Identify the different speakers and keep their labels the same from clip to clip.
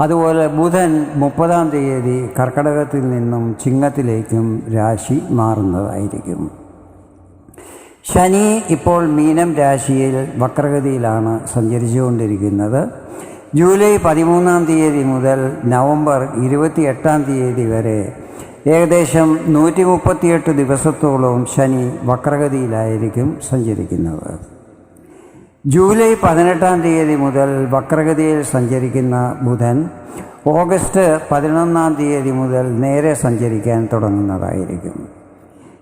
Speaker 1: അതുപോലെ ബുധൻ മുപ്പതാം തീയതി കർക്കടകത്തിൽ നിന്നും ചിങ്ങത്തിലേക്കും രാശി മാറുന്നതായിരിക്കും. ശനി ഇപ്പോൾ മീനം രാശിയിൽ വക്രഗതിയിലാണ് സഞ്ചരിച്ചുകൊണ്ടിരിക്കുന്നത്. ജൂലൈ പതിമൂന്നാം തീയതി മുതൽ നവംബർ ഇരുപത്തിയെട്ടാം തീയതി വരെ ഏകദേശം നൂറ്റി മുപ്പത്തിയെട്ട് ദിവസത്തോളം ശനി വക്രഗതിയിലായിരിക്കും സഞ്ചരിക്കുന്നത്. ജൂലൈ പതിനെട്ടാം തീയതി മുതൽ വക്രഗതിയിൽ സഞ്ചരിക്കുന്ന ബുധൻ ഓഗസ്റ്റ് പതിനൊന്നാം തീയതി മുതൽ നേരെ സഞ്ചരിക്കാൻ തുടങ്ങുന്നതായിരിക്കും.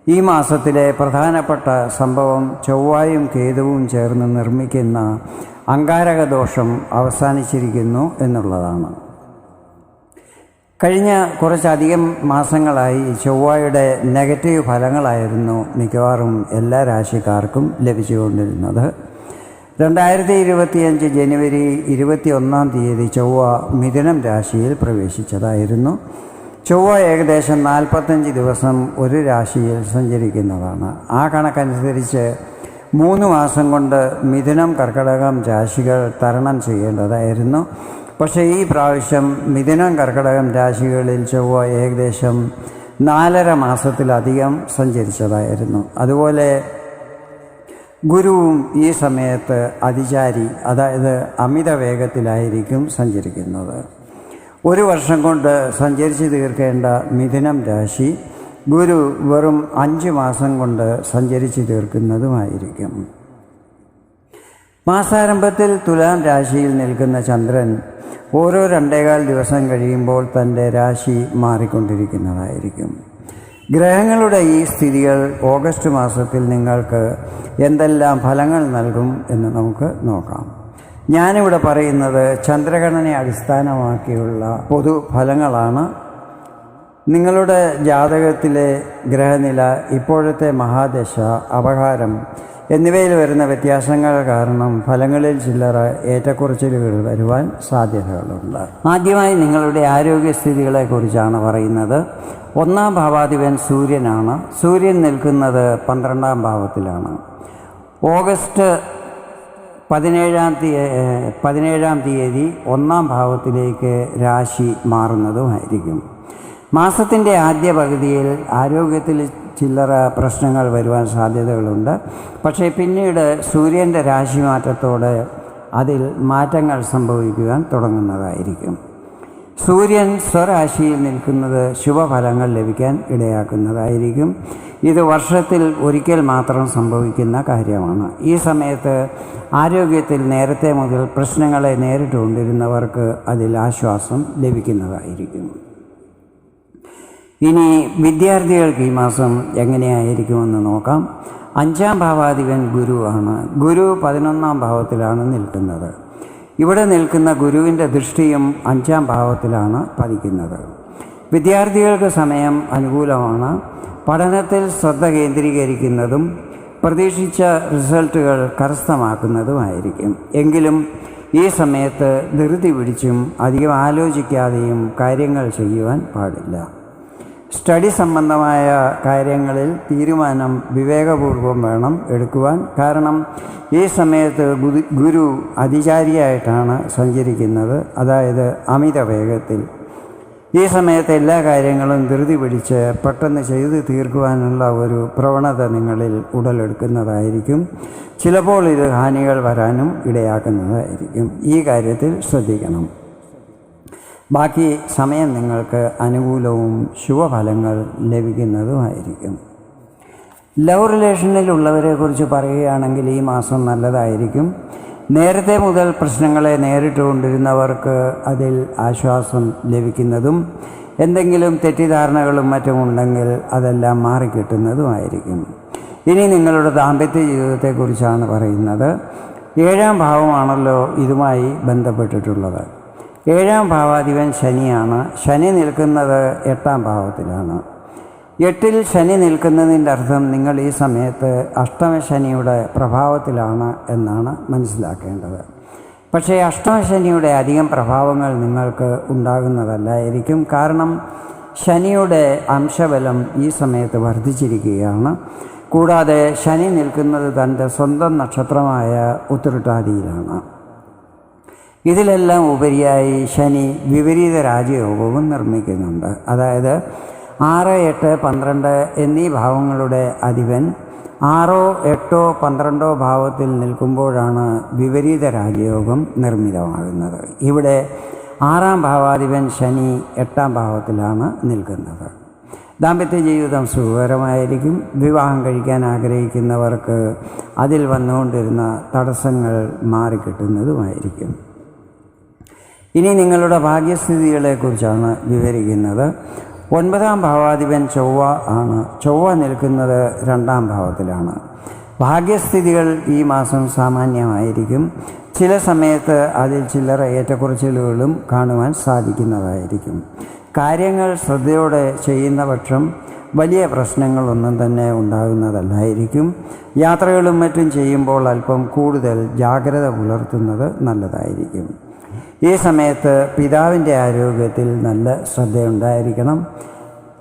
Speaker 1: ഈ മാസത്തിലെ പ്രധാനപ്പെട്ട സംഭവം ചൊവ്വായും കേതുവും ചേർന്ന് നിർമ്മിക്കുന്ന അങ്കാരക ദോഷം അവസാനിച്ചിരിക്കുന്നു എന്നുള്ളതാണ്. കഴിഞ്ഞ കുറച്ചധികം മാസങ്ങളായി ചൊവ്വയുടെ നെഗറ്റീവ് ഫലങ്ങളായിരുന്നു മിക്കവാറും എല്ലാ രാശിക്കാർക്കും ലഭിച്ചുകൊണ്ടിരുന്നത്. രണ്ടായിരത്തി ഇരുപത്തിയഞ്ച് ജനുവരി ഇരുപത്തി ഒന്നാം തീയതി ചൊവ്വ മിഥുനം രാശിയിൽ പ്രവേശിച്ചതായിരുന്നു. ചൊവ്വ ഏകദേശം നാൽപ്പത്തഞ്ച് ദിവസം ഒരു രാശിയിൽ സഞ്ചരിക്കുന്നതാണ്. ആ കണക്കനുസരിച്ച് മൂന്ന് മാസം കൊണ്ട് മിഥുനം കർക്കടകം രാശികൾ തരണം ചെയ്യേണ്ടതായിരുന്നു. പക്ഷേ ഈ പ്രാവശ്യം മിഥുനം കർക്കടകം രാശികളിൽ ചൊവ്വ ഏകദേശം നാലര മാസത്തിലധികം സഞ്ചരിച്ചതായിരുന്നു. അതുപോലെ ഗുരുവും ഈ സമയത്ത് അതിചാരി അതായത് അമിത വേഗത്തിലായിരിക്കും സഞ്ചരിക്കുന്നത്. ഒരു വർഷം കൊണ്ട് സഞ്ചരിച്ച് തീർക്കേണ്ട മിഥുനം രാശി ഗുരു വെറും അഞ്ച് മാസം കൊണ്ട് സഞ്ചരിച്ച് തീർക്കുന്നതുമായിരിക്കും. മാസാരംഭത്തിൽ തുലാം രാശിയിൽ നിൽക്കുന്ന ചന്ദ്രൻ ഓരോ രണ്ടേകാൽ ദിവസം കഴിയുമ്പോൾ തന്റെ രാശി മാറിക്കൊണ്ടിരിക്കുന്നതായിരിക്കും. ഗ്രഹങ്ങളുടെ ഈ സ്ഥിതികൾ ഓഗസ്റ്റ് മാസത്തിൽ നിങ്ങൾക്ക് എന്തെല്ലാം ഫലങ്ങൾ നൽകും എന്ന് നമുക്ക് നോക്കാം. ഞാനിവിടെ പറയുന്നത് ചന്ദ്രഗണനെ അടിസ്ഥാനമാക്കിയുള്ള പൊതു ഫലങ്ങളാണ്. നിങ്ങളുടെ ജാതകത്തിലെ ഗ്രഹനില ഇപ്പോഴത്തെ മഹാദശ അപകാരം എന്നിവയിൽ വരുന്ന വ്യത്യാസങ്ങൾ കാരണം ഫലങ്ങളിൽ ചില്ലറ ഏറ്റക്കുറച്ചിലുകൾ വരുവാൻ സാധ്യതകളുണ്ട്. ആദ്യമായി നിങ്ങളുടെ ആരോഗ്യസ്ഥിതികളെക്കുറിച്ചാണ് പറയുന്നത്. ഒന്നാം ഭാവാധിപൻ സൂര്യനാണ്. സൂര്യൻ നിൽക്കുന്നത് പന്ത്രണ്ടാം ഭാവത്തിലാണ്. ഓഗസ്റ്റ് പതിനേഴാം തീയതി പതിനേഴാം തീയതി ഒന്നാം ഭാവത്തിലേക്ക് രാശി മാറുന്നതുമായിരിക്കും മാസത്തിന്റെ ആദ്യ പകുതിയിൽ ആരോഗ്യത്തിൽ ചില്ലറ പ്രശ്നങ്ങൾ വരുവാൻ സാധ്യതകളുണ്ട്. പക്ഷേ പിന്നീട് സൂര്യന്റെ രാശിമാറ്റത്തോടെ അതിൽ മാറ്റങ്ങൾ സംഭവിക്കുവാൻ തുടങ്ങുന്നതായിരിക്കും. സൂര്യൻ സ്വരാശിയിൽ നിൽക്കുന്നത് ശുഭഫലങ്ങൾ ലഭിക്കാൻ ഇടയാക്കുന്നതായിരിക്കും. ഇത് വർഷത്തിൽ ഒരിക്കൽ മാത്രം സംഭവിക്കുന്ന കാര്യമാണ്. ഈ സമയത്ത് ആരോഗ്യത്തിൽ നേരത്തെ മുതൽ പ്രശ്നങ്ങളെ നേരിട്ടുകൊണ്ടിരുന്നവർക്ക് അതിൽ ആശ്വാസം ലഭിക്കുന്നതായിരിക്കും. ഇനി വിദ്യാർത്ഥികൾക്ക് ഈ മാസം എങ്ങനെയായിരിക്കുമെന്ന് നോക്കാം. അഞ്ചാം ഭാവാധിപൻ ഗുരുവാണ് ഗുരു പതിനൊന്നാം ഭാവത്തിലാണ് നിൽക്കുന്നത്. ഇവിടെ നിൽക്കുന്ന ഗുരുവിന്റെ ദൃഷ്ടിയും അഞ്ചാം ഭാവത്തിലാണ് പതിക്കുന്നത്. വിദ്യാർത്ഥികൾക്ക് സമയം അനുകൂലമാണ്. പഠനത്തിൽ ശ്രദ്ധ കേന്ദ്രീകരിക്കുന്നതും പ്രതീക്ഷിച്ച റിസൾട്ടുകൾ കരസ്ഥമാക്കുന്നതുമായിരിക്കും. എങ്കിലും ഈ സമയത്ത് ധൃതി പിടിച്ചും അധികം ആലോചിക്കാതെയും കാര്യങ്ങൾ ചെയ്യുവാൻ പാടില്ല. സ്റ്റഡി സംബന്ധമായ കാര്യങ്ങളിൽ തീരുമാനം വിവേകപൂർവം വേണം എടുക്കുവാൻ. കാരണം ഈ സമയത്ത് ഗുരു അതിചാരിയായിട്ടാണ് സഞ്ചരിക്കുന്നത്. അതായത് അമിത വേഗത്തിൽ. ഈ സമയത്ത് എല്ലാ കാര്യങ്ങളും ധൃതി പിടിച്ച് പെട്ടെന്ന് ചെയ്തു തീർക്കുവാനുള്ള ഒരു പ്രവണത നിങ്ങളിൽ ഉടലെടുക്കുന്നതായിരിക്കും. ചിലപ്പോൾ ഇത് ഹാനികൾ വരാനും ഇടയാക്കുന്നതായിരിക്കും. ഈ കാര്യത്തിൽ ശ്രദ്ധിക്കണം. ബാക്കി സമയം നിങ്ങൾക്ക് അനുകൂലവും ശുഭഫലങ്ങൾ ലഭിക്കുന്നതുമായിരിക്കും. ലവ് റിലേഷനിലുള്ളവരെ കുറിച്ച് പറയുകയാണെങ്കിൽ ഈ മാസം നല്ലതായിരിക്കും. നേരത്തെ മുതൽ പ്രശ്നങ്ങളെ നേരിട്ടുകൊണ്ടിരുന്നവർക്ക് അതിൽ ആശ്വാസം ലഭിക്കുന്നതും എന്തെങ്കിലും തെറ്റിദ്ധാരണകളും മറ്റും ഉണ്ടെങ്കിൽ അതെല്ലാം മാറിക്കിട്ടുന്നതുമായിരിക്കും. ഇനി നിങ്ങളുടെ ദാമ്പത്യ ജീവിതത്തെക്കുറിച്ചാണ് പറയുന്നത്. ഏഴാം ഭാവമാണല്ലോ ഇതുമായി ബന്ധപ്പെട്ടിട്ടുള്ളത്. ഏഴാം ഭാവാധിപൻ ശനിയാണ്. ശനി നിൽക്കുന്നത് എട്ടാം ഭാവത്തിലാണ്. എട്ടിൽ ശനി നിൽക്കുന്നതിന്റെ അർത്ഥം നിങ്ങൾ ഈ സമയത്ത് അഷ്ടമശനിയുടെ പ്രഭാവത്തിലാണ് എന്നാണ് മനസ്സിലാക്കേണ്ടത്. പക്ഷേ അഷ്ടമശനിയുടെ അധികം പ്രഭാവങ്ങൾ നിങ്ങൾക്ക് ഉണ്ടാകുന്നതല്ലായിരിക്കും കാരണം ശനിയുടെ അംശബലം ഈ സമയത്ത് വർദ്ധിച്ചിരിക്കുകയാണ്. കൂടാതെ ശനി നിൽക്കുന്നത് തന്റെ സ്വന്തം നക്ഷത്രമായ ഉത്തരട്ടാതിയിലാണ്. ഇതിലെല്ലാം ഉപരിയായി ശനി വിപരീത രാജയോഗവും നിർമ്മിക്കുന്നുണ്ട്. അതായത് ആറ് എട്ട് പന്ത്രണ്ട് എന്നീ ഭാവങ്ങളുടെ അധിപൻ ആറോ എട്ടോ പന്ത്രണ്ടോ ഭാവത്തിൽ നിൽക്കുമ്പോഴാണ് വിപരീത രാജയോഗം നിർമ്മിതമാകുന്നത്. ഇവിടെ ആറാം ഭാവാധിപൻ ശനി എട്ടാം ഭാവത്തിലാണ് നിൽക്കുന്നത്. ദാമ്പത്യ ജീവിതം സുഖകരമായിരിക്കും. വിവാഹം കഴിക്കാൻ ആഗ്രഹിക്കുന്നവർക്ക് അതിൽ വന്നുകൊണ്ടിരുന്ന തടസ്സങ്ങൾ മാറിക്കിട്ടുന്നതുമായിരിക്കും. ഇനി നിങ്ങളുടെ ഭാഗ്യസ്ഥിതികളെക്കുറിച്ചാണ് വിവരിക്കുന്നത്. ഒൻപതാം ഭാവാധിപൻ ചൊവ്വ ആണ്. ചൊവ്വ നിൽക്കുന്നത് രണ്ടാം ഭാവത്തിലാണ്. ഭാഗ്യസ്ഥിതികൾ ഈ മാസം സാമാന്യമായിരിക്കും. ചില സമയത്ത് അതിൽ ചില്ലറ ഏറ്റക്കുറച്ചിലുകളും കാണുവാൻ സാധിക്കുന്നതായിരിക്കും. കാര്യങ്ങൾ ശ്രദ്ധയോടെ ചെയ്യുന്ന പക്ഷം വലിയ പ്രശ്നങ്ങളൊന്നും തന്നെ ഉണ്ടാകുന്നതല്ലായിരിക്കും. യാത്രകളും മറ്റും ചെയ്യുമ്പോൾ അല്പം കൂടുതൽ ജാഗ്രത പുലർത്തുന്നത് നല്ലതായിരിക്കും. ഈ സമയത്ത് പിതാവിന്റെ ആരോഗ്യത്തിൽ നല്ല ശ്രദ്ധയുണ്ടായിരിക്കണം.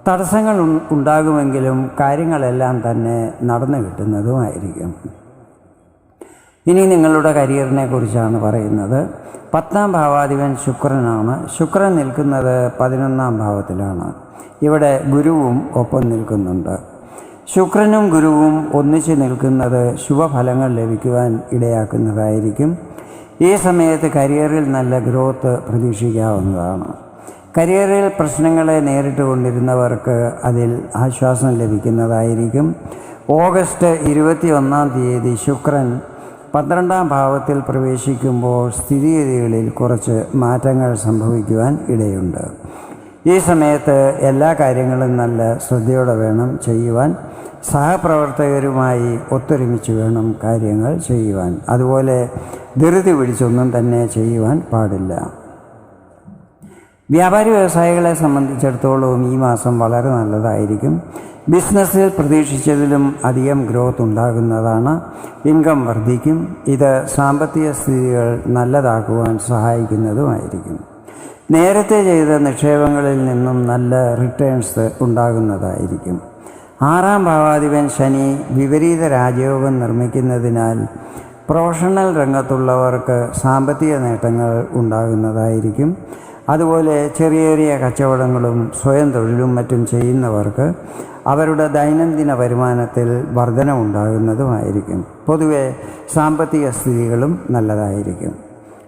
Speaker 1: തടസ്സങ്ങൾ ഉണ്ടാകുമെങ്കിലും കാര്യങ്ങളെല്ലാം തന്നെ നടന്നു കിട്ടുന്നതുമായിരിക്കും. ഇനി നിങ്ങളുടെ കരിയറിനെ കുറിച്ചാണ് പറയുന്നത്. പത്താം ഭാവാധിപൻ ശുക്രനാണ്. ശുക്രൻ നിൽക്കുന്നത് പതിനൊന്നാം ഭാവത്തിലാണ്. ഇവിടെ ഗുരുവും ഒപ്പം നിൽക്കുന്നുണ്ട്. ശുക്രനും ഗുരുവും ഒന്നിച്ച് നിൽക്കുന്നത് ശുഭഫലങ്ങൾ ലഭിക്കുവാൻ ഇടയാക്കുന്നതായിരിക്കും. ഈ സമയത്ത് കരിയറിൽ നല്ല ഗ്രോത്ത് പ്രതീക്ഷിക്കാവുന്നതാണ്. കരിയറിൽ പ്രശ്നങ്ങളെ നേരിട്ട് കൊണ്ടിരുന്നവർക്ക് അതിൽ ആശ്വാസം ലഭിക്കുന്നതായിരിക്കും. ഓഗസ്റ്റ് ഇരുപത്തി ഒന്നാം തീയതി ശുക്രൻ പന്ത്രണ്ടാം ഭാവത്തിൽ പ്രവേശിക്കുമ്പോൾ സ്ഥിതിഗതികളിൽ കുറച്ച് മാറ്റങ്ങൾ സംഭവിക്കുവാൻ ഇടയുണ്ട്. ഈ സമയത്ത് എല്ലാ കാര്യങ്ങളും നല്ല ശ്രദ്ധയോടെ വേണം ചെയ്യുവാൻ. സഹപ്രവർത്തകരുമായി ഒത്തൊരുമിച്ച് വേണം കാര്യങ്ങൾ ചെയ്യുവാൻ. അതുപോലെ ധൃതി പിടിച്ചൊന്നും തന്നെ ചെയ്യുവാൻ പാടില്ല. വ്യാപാരി വ്യവസായികളെ സംബന്ധിച്ചിടത്തോളം ഈ മാസം വളരെ നല്ലതായിരിക്കും. ബിസിനസ്സിൽ പ്രതീക്ഷിച്ചതിലും അധികം ഗ്രോത്ത് ഉണ്ടാകുന്നതാണ്. ഇൻകം വർദ്ധിക്കും. ഇത് സാമ്പത്തിക സ്ഥിതികൾ നല്ലതാക്കുവാൻ സഹായിക്കുന്നതുമായിരിക്കും. നേരത്തെ ചെയ്ത നിക്ഷേപങ്ങളിൽ നിന്നും നല്ല റിട്ടേൺസ് ഉണ്ടാകുന്നതായിരിക്കും. ആറാം ഭാവാധിപൻ ശനി വിപരീത രാജയോഗം നിർമ്മിക്കുന്നതിനാൽ പ്രൊഫഷണൽ രംഗത്തുള്ളവർക്ക് സാമ്പത്തിക നേട്ടങ്ങൾ ഉണ്ടാകുന്നതായിരിക്കും. അതുപോലെ ചെറിയ ചെറിയ കച്ചവടങ്ങളും സ്വയം തൊഴിലും മറ്റും ചെയ്യുന്നവർക്ക് അവരുടെ ദൈനംദിന വരുമാനത്തിൽ വർധനമുണ്ടാകുന്നതുമായിരിക്കും പൊതുവെ സാമ്പത്തിക സ്ഥിതികളും നല്ലതായിരിക്കും.